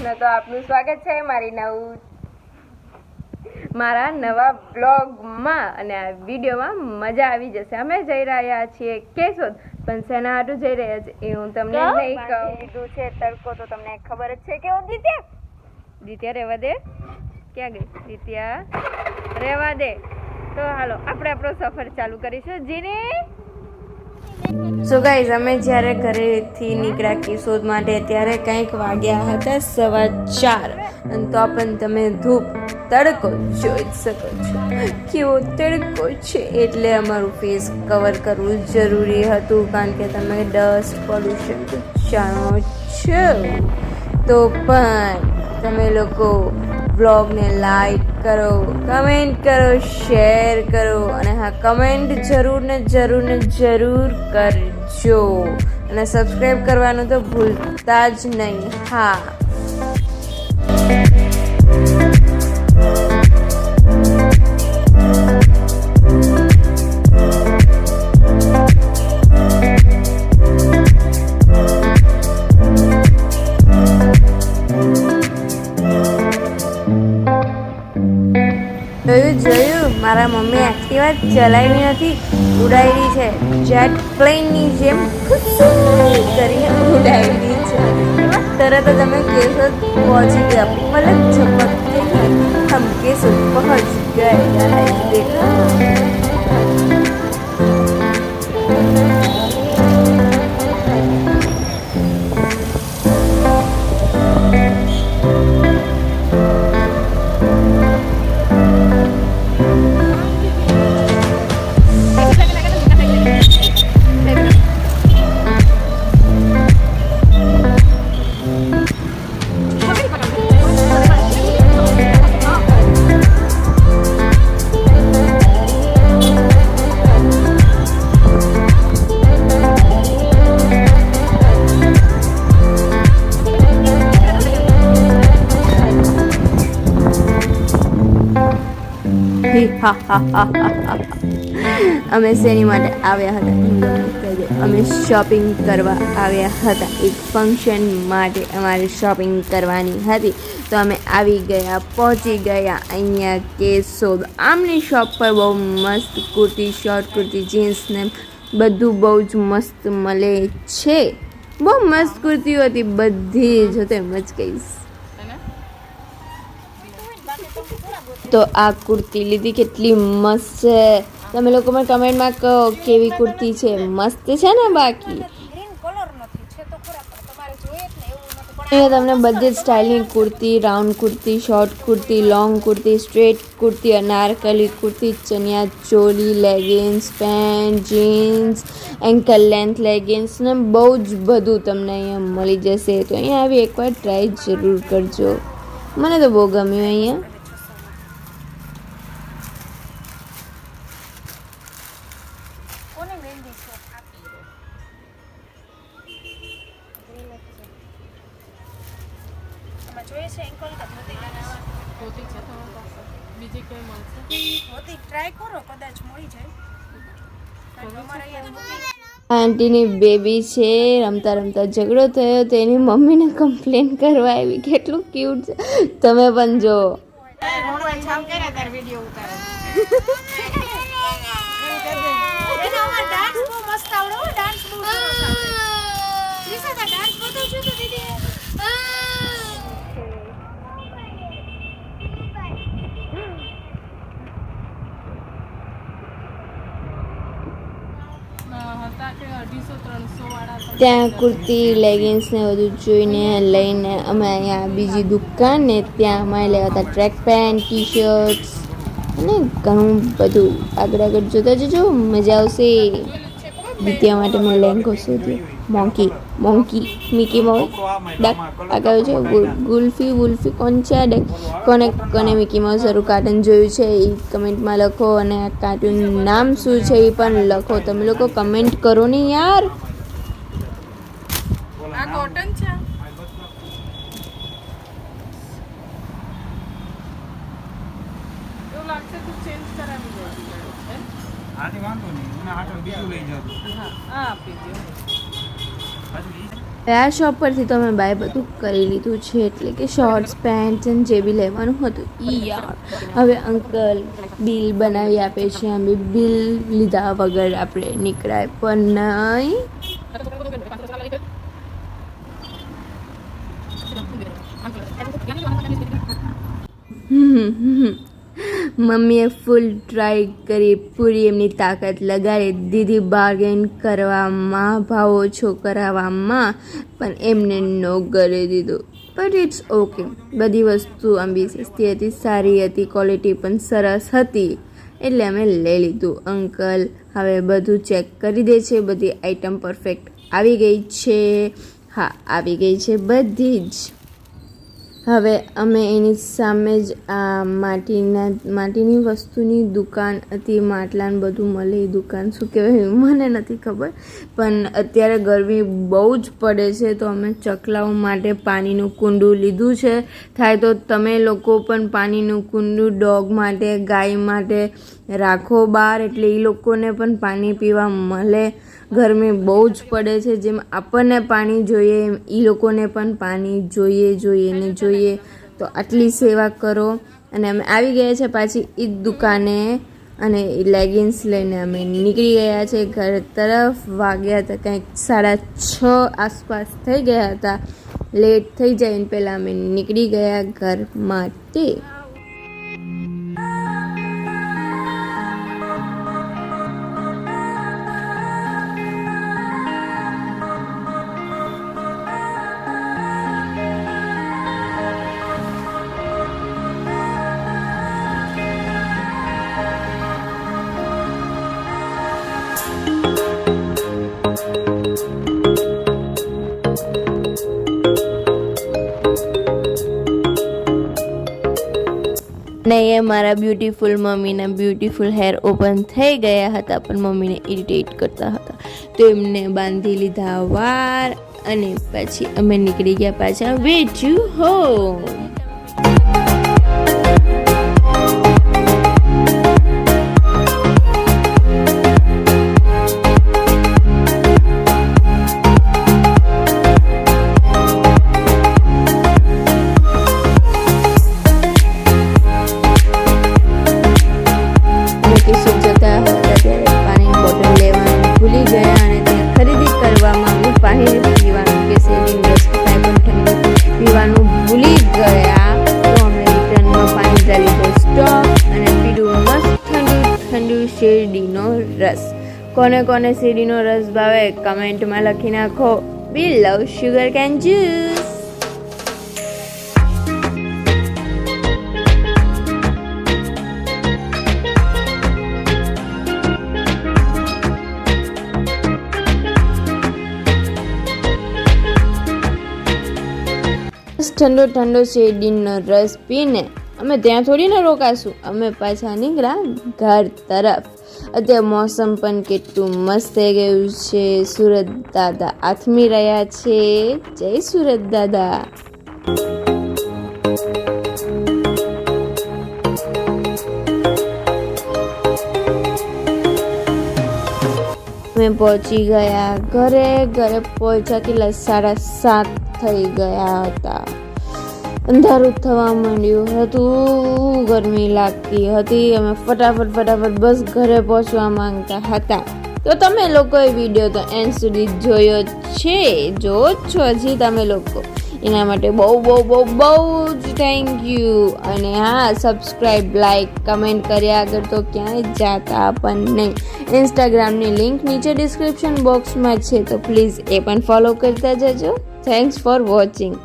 બધાનું તો આપનું સ્વાગત છે મારી નવું મારા નવા બ્લોગમાં અને આ વિડીયોમાં મજા આવી જશે. અમે જઈ રહ્યા છીએ કેશોદ પણ શેના હાટું જઈ રહ્યા છે. એ હું તમને નહીં કહું. કીધું છે તડકો તો તમને ખબર જ છે. કેવો દિત્યા? દીત્યા રહેવા દે. ક્યાં ગઈ? દીત્યા રહેવા દે. તો હાલો આપણે આપણો સફર ચાલુ કરીશું. જીની? સો ગાઈઝ અમે જ્યારે ઘરેથી નીકળ્યા કિશોદ માટે, ત્યારે કંઈક વાગ્યા હતા સવા ચાર. અને તો પણ તમે ધૂપ તડકો જોઈ શકો છો. કેવો તડકો છે. એટલે અમારું ફેસ કવર કરવું જરૂરી હતું, કારણ કે તમે ડસ્ટ પોલ્યુશન જાણો છો. તો પણ તમે લોકો બ્લોગને લાઈક કરો, કમેન્ટ કરો, શેર કરો અને હા, કમેન્ટ જરૂર ને જરૂર ને જરૂર કરજો. અને સબસ્ક્રાઈબ કરવાનું તો ભૂલતા જ નહીં. હા. એક્ટિવા ચલાવી નથી ઉડાવી છે. જેટ પ્લેનની જેમ કરીને ઉડાવી છે. તરત જ અમે કેશોદ પહોંચી ગયા મતલબ ઝપકતે હમ કેશોદ પહોંચ ગયા દેખો અમે શેની માટે આવ્યા હતા. અમે શોપિંગ કરવા આવ્યા હતા એક ફંક્શન માટે અમારે શોપિંગ કરવાની હતી તો અમે આવી ગયા, પહોંચી ગયા અહીંયા કેશોદ આમની શોપ પર બહુ મસ્ત કુર્તી શોર્ટ કુર્તી જીન્સ ને બધું બહુ જ મસ્ત મળે છે બહુ મસ્ત કુર્તીઓ હતી, બધી જ હતી મચ કહીશ તો આ કુર્તી લીધી કેટલી મસ્ત છે. તમે લોકો પણ કમેન્ટમાં કહો કેવી કુર્તી છે. મસ્ત છે ને બાકી? તમને બધી જ સ્ટાઇલની kurti round kurti short kurti long kurti straight kurti, Anarkali kurti, chaniya choli leggings pant jeans ankle length leggings ને બહુ જ બધું તમને અહીંયા મળી જશે. તો અહીંયા આવી એકવાર ટ્રાય જરૂર કરજો. મને તો બહુ ગમ્યું અહીંયા. ટ્રાય કરો કદાચ મળી જાય. ધોતી આંટીની બેબી છે રમતા રમતા ઝઘડો થયો તો એની મમ્મીને કમ્પ્લેન કરવા આવી. કેટલું ક્યુટ છે. તમે પણ જો. ડાન્સ બહુ મસ્ત આવડો ડાન્સ બહુ ડાન્સ બતાવજો તો દીદી હતા કે અઢીસો ત્રણસો વાળા પણ ત્યાં કુર્તી લેગિન્સ ને બધું જોઈને લઈને અમે અહીંયા બીજી દુકાન ને ત્યાં અમારે લેવા હતા ટ્રેક પેન્ટ ટી શર્ટ્સ અને ઘણું બધું. આગળ આગળ જોતા જજો, મજા આવશે. દ્વિતીય માટે મેં લેંગો શોધ્યો. Monkey monkey Mickey Mouse duck આગળ છે? ગુલ્ફી વુલ્ફી કોણ છે આ ડક કોને કોને મિકી માઉસ સારું કાર્ટૂન જોયું છે એ કમેન્ટમાં લખો અને આ કાર્ટૂન નામ શું છે એ પણ લખો. તમે લોકો કમેન્ટ કરો ને યાર. આ કોટન છે? એવું લાગશે તો ચેન્જ કરાવી દેવી છે આથી વાંધો નહીં મને આટો બીજું લઈ જાવ હા આપી દો આ શોપ પરથી તો અમે બાય બધું કરી લીધું છે, એટલે કે શોર્ટ્સ પેન્ટ અને જે બી લેવાનું હતું, ઈ યાર હવે અંકલ બિલ બનાવી આપે છે, અમે બિલ લીધા વગર આપણે નીકળાય પણ નહીં હમ હમ. મમ્મીએ ફૂલ ટ્રાય કરી પૂરી એમની તાકાત લગાડી. દીધી બાર્ગેન કરવામાં ભાવ ઓછો કરાવવામાં પણ એમને નો કરી દીધું. બટ ઇટ્સ ઓકે બધી વસ્તુ સસ્તી હતી, સારી હતી ક્વોલિટી પણ સરસ હતી. એટલે અમે લઈ લીધું. અંકલ હવે બધું ચેક કરી દે છે, બધી આઈટમ પરફેક્ટ આવી ગઈ છે. હા, આવી ગઈ છે બધી જ. હવે અમે એની સામે જ આ માટીના, માટીની વસ્તુની દુકાન હતી માટલાને બધું મળે એ દુકાન. શું કહેવાય મને નથી ખબર. પણ અત્યારે ગરમી બહુ જ પડે છે, તો અમે ચકલાઓ માટે પાણીનું કુંડું લીધું છે. થાય તો તમે લોકો પણ પાણીનું કુંડું ડોગ માટે, ગાય માટે રાખો બહાર, એટલે એ લોકોને પણ પાણી પીવા મળે. ગરમી બહુ જ પડે છે. જેમ આપણને પાણી જોઈએ, એમ એ લોકોને પણ પાણી જોઈએ જોઈએ, ને જોઈએ. તો આટલી સેવા કરો. અને અમે આવી ગયા છે પાછી જ દુકાને અને લેગિન્સ લઈને અમે નીકળી ગયા છે. ઘર તરફ વાગ્યા હતા કંઈક સાડા છ આસપાસ થઈ ગયા હતા. લેટ થઈ જાય ને પહેલાં અમે નીકળી ગયા ઘર માટે. ને એ મારા બ્યુટીફુલ મમ્મીના બ્યુટીફુલ હેર ઓપન થઈ ગયા હતા, પણ મમ્મીને ઇરિટેટ કરતા હતા. તો એમને બાંધી લીધા વાર અને પછી અમે નીકળી ગયા પાછા વેચ્યું હોમ રસ. કોને કોને શેરડીનો રસ ભાવે, કમેન્ટમાં લખી નાખો. We love sugarcane juice ઠંડો ઠંડો શેરડીનો રસ પીને અમે ત્યાં થોડી ને રોકાશું. અમે પાછા નીકળ્યા ઘર તરફ. અત્યારે મોસમ પણ કેટલું મસ્ત થઈ ગયું છે. સુરત દાદા આથમી રહ્યા છે. જય સુરત દાદા. અમે પહોંચી ગયા ઘરે. ઘરે પહોંચ્યા કેટલા? સાડા સાત થઈ ગયા હતા. અંધારું થવા માંડ્યું. હતું ગરમી લાગતી હતી. અમે ફટાફટ ફટાફટ બસ ઘરે પહોંચવા માંગતા હતા. તો તમે લોકોએ વીડિયો તો એન્ડ સુધી જોયો છે. જો છો હજી તમે લોકો. એના માટે બહુ બહુ બહુ બહુ જ થેન્ક યુ અને હા સબસ્ક્રાઈબ લાઈક કમેન્ટ કર્યા આગળ તો ક્યાંય જાતા પણ નહીં. ઇન્સ્ટાગ્રામની લિંક નીચે ડિસ્ક્રિપ્શન બોક્સમાં છે. તો પ્લીઝ એ પણ ફોલો કરતા જજો. Thanks for watching